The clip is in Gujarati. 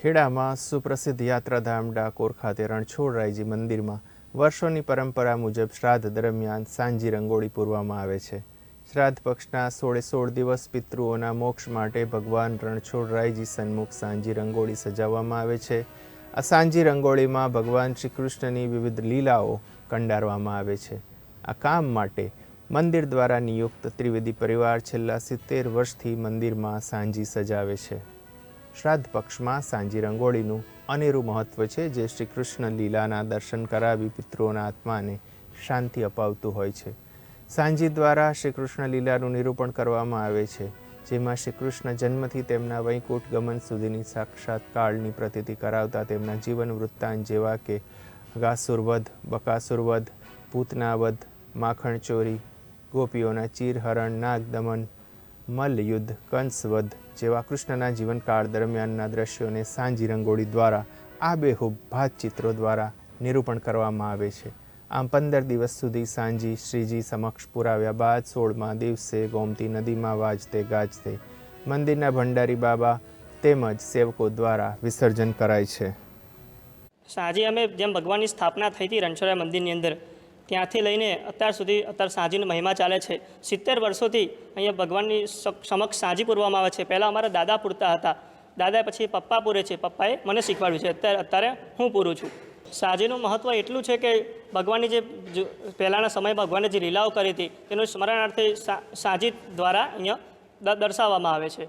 ખેડામાં સુપ્રસિદ્ધ યાત્રાધામ ડાકોર ખાતે રણછોડરાયજી મંદિરમાં વર્ષોની પરંપરા મુજબ શ્રાદ્ધ દરમિયાન સાંજી રંગોળી પૂરવામાં આવે છે. શ્રાદ્ધ પક્ષના સોળે સોળ દિવસ પિતૃઓના મોક્ષ માટે ભગવાન રણછોડરાયજી સન્મુખ સાંજી રંગોળી સજાવવામાં આવે છે. આ સાંજી રંગોળીમાં ભગવાન શ્રી કૃષ્ણની વિવિધ લીલાઓ કંડારવામાં આવે છે. આ કામ માટે મંદિર દ્વારા નિયુક્ત ત્રિવેદી પરિવાર છેલ્લા સિત્તેર વર્ષથી મંદિરમાં સાંજી સજાવે છે. શ્રાદ્ધ પક્ષમાં સાંજી રંગોળીનું અનેરું મહત્ત્વ છે જે શ્રી કૃષ્ણ લીલાના દર્શન કરાવી પિતૃઓના આત્માને શાંતિ અપાવતું હોય છે. સાંજી દ્વારા શ્રી કૃષ્ણ લીલાનું નિરૂપણ કરવામાં આવે છે, જેમાં શ્રી કૃષ્ણ જન્મથી તેમના વૈકુંઠ ગમન સુધીની સાક્ષાત કાળની પ્રતીતિ કરાવતા તેમના જીવન વૃત્તાંત જેવા કે ગાસુરવધ બકાસુરવધ, પૂતનાવધ માખણ ચોરી ગોપીઓના ચીરહરણ, નાગદમન મલ્લયુદ્ધ, કંસવધ જેવા કૃષ્ણના જીવનકાળ દરમિયાનના દ્રશ્યોને સાંજી રંગોળી દ્વારા આબેહૂબ ભાતચિત્રો દ્વારા નિરૂપણ કરવામાં આવે છે. આમ પંદર દિવસ સુધી સાંજી શ્રીજી સમક્ષ પુરાવ્યા બાદ સોળમા દિવસે ગોમતી નદીમાં વાજતે ગાજતે મંદિરના ભંડારી બાબા તેમજ સેવકો દ્વારા વિસર્જન કરાય છે. સાંજે અમે જેમ ભગવાનની સ્થાપના થઈ હતી રણછોડરાય મંદિરની અંદર ત્યાંથી લઈને અત્યાર સુધી અત્યારે સાંજીનો મહિમા ચાલે છે. સિત્તેર વર્ષોથી અહીંયા ભગવાનની સમક્ષ સાંજી પૂરવામાં આવે છે. પહેલાં અમારા દાદા પૂરતા હતા. દાદા પછી પપ્પા પૂરે છે. પપ્પાએ મને શીખવાડ્યું છે. અત્યારે અત્યારે હું પૂરું છું. સાંજીનું મહત્ત્વ એટલું છે કે ભગવાનની જે પહેલાંના સમયે ભગવાને જે લીલાઓ કરી હતી, તેનું સ્મરણાર્થે સાંજી દ્વારા અહીંયા દર્શાવવામાં આવે છે.